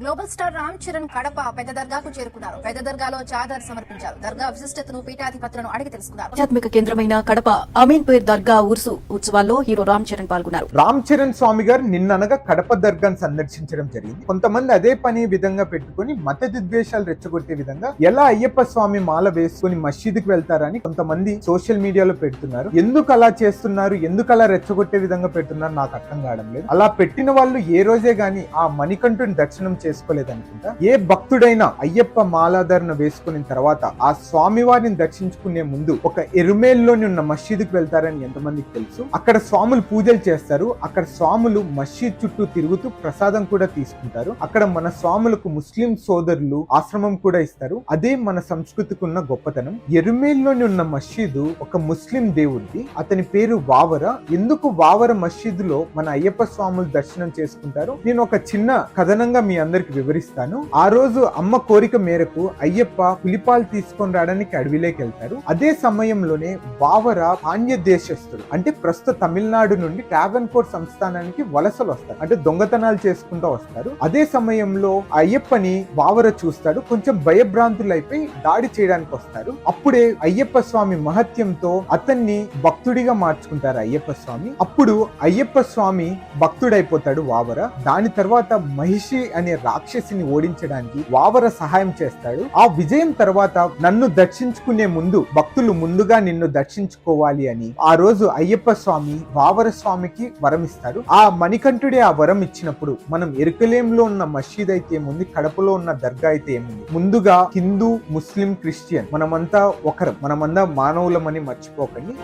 Global star Ram Charan Kadapa పెద్ద దర్గాకు చేరుకున్నారు. పెద్ద దర్గాలో చాదర్ సమర్పించారు. దర్గా విశిష్టతను పీఠాధిపతులను అడిగి తెలుసుకున్నారు. ఆధ్యాత్మిక కేంద్రమైన కడప అమీన్పేర్ దర్గా ఉర్సు ఉత్సవాల్లో హీరో రామ్ చరణ్ పాల్గొన్నారు. రామ్ చరణ్ స్వామి గారు నిన్ననగా కడప దర్గాను సందర్శించడం జరిగింది. కొంతమంది అదే పని విధంగా పెట్టుకొని మత దిద్వేషాలు రెచ్చగొట్టే విధంగా ఎలా అయ్యప్ప స్వామి మాల వేసుకుని మసీదుకి వెళ్తారని కొంతమంది సోషల్ మీడియాలో పెడుతున్నారు. ఎందుకు అలా చేస్తున్నారు? ఎందుకు అలా రెచ్చగొట్టే విధంగా పెడుతున్నారు? నాకు అర్థం కావడం లేదు. అలా పెట్టిన వాళ్ళు ఏ రోజే గాని ఆ మణికంఠుని దర్శనం చేసుకోలేదు అనుకుంటా ఏ భక్తుడైనా అయ్యప్ప మాలాధారణ వేసుకున్న తర్వాత ఆ స్వామి వారిని దర్శించుకునే ముందు ఒక ఎరుమేల్లోని ఉన్న మసీదుకి వెళ్తారని ఎంతమందికి తెలుసు? అక్కడ స్వాములు పూజలు చేస్తారు. అక్కడ స్వాములు మసీద్ చుట్టూ తిరుగుతూ ప్రసాదం కూడా తీసుకుంటారు. అక్కడ మన స్వాములకు ముస్లిం సోదరులు ఆశ్రమం కూడా ఇస్తారు. అదే మన సంస్కృతికి ఉన్న గొప్పతనం. ఎరుమేల్లోని ఉన్న మసీదు ఒక ముస్లిం దేవుడిది. అతని పేరు వావర. ఎందుకు వావర మసీదులో మన అయ్యప్ప స్వాములు దర్శనం చేసుకుంటారు? నేను ఒక చిన్న కథనంగా మీ అందరికి వివరిస్తాను. ఆ రోజు అమ్మ కోరిక మేరకు అయ్యప్ప పులిపాలు తీసుకొని రావడానికి అడవిలోకి వెళ్తారు. అదే సమయంలోనే బావర పాండ్య దేశస్థుడు అంటే ప్రస్తుత తమిళనాడు నుండి ట్రావెన్కోర్ సంస్థానానికి వలసలు వస్తారు. అంటే దొంగతనాలు చేసుకుంటూ వస్తారు. అదే సమయంలో అయ్యప్పని వావర చూస్తాడు. కొంచెం భయభ్రాంతులైపోయి దాడి చేయడానికి వస్తారు. అప్పుడే అయ్యప్ప స్వామి మహత్యంతో అతన్ని భక్తుడిగా మార్చుకుంటారు అయ్యప్ప స్వామి. అప్పుడు అయ్యప్ప స్వామి భక్తుడైపోతాడు వావర దాని తర్వాత మహిషి అనే రాక్షసిని ఓడించడానికి వావర సహాయం చేస్తాడు. ఆ విజయం తర్వాత నన్ను దర్శించుకునే ముందు భక్తులు ముందుగా నిన్ను దర్శించుకోవాలి అని ఆ రోజు అయ్యప్ప స్వామి వావర స్వామికి వరం ఇస్తాడు. ఆ మణికంఠుడే ఆ వరం ఇచ్చినప్పుడు మనం ఎరుకలేంలో ఉన్న మసీద్ అయితే ఏముంది? కడపలో ఉన్న దర్గా అయితే ఏముంది? ముందుగా హిందూ ముస్లిం క్రిస్టియన్ మనమంతా ఒకరం. మనమంతా మానవులమని మర్చిపోకండి.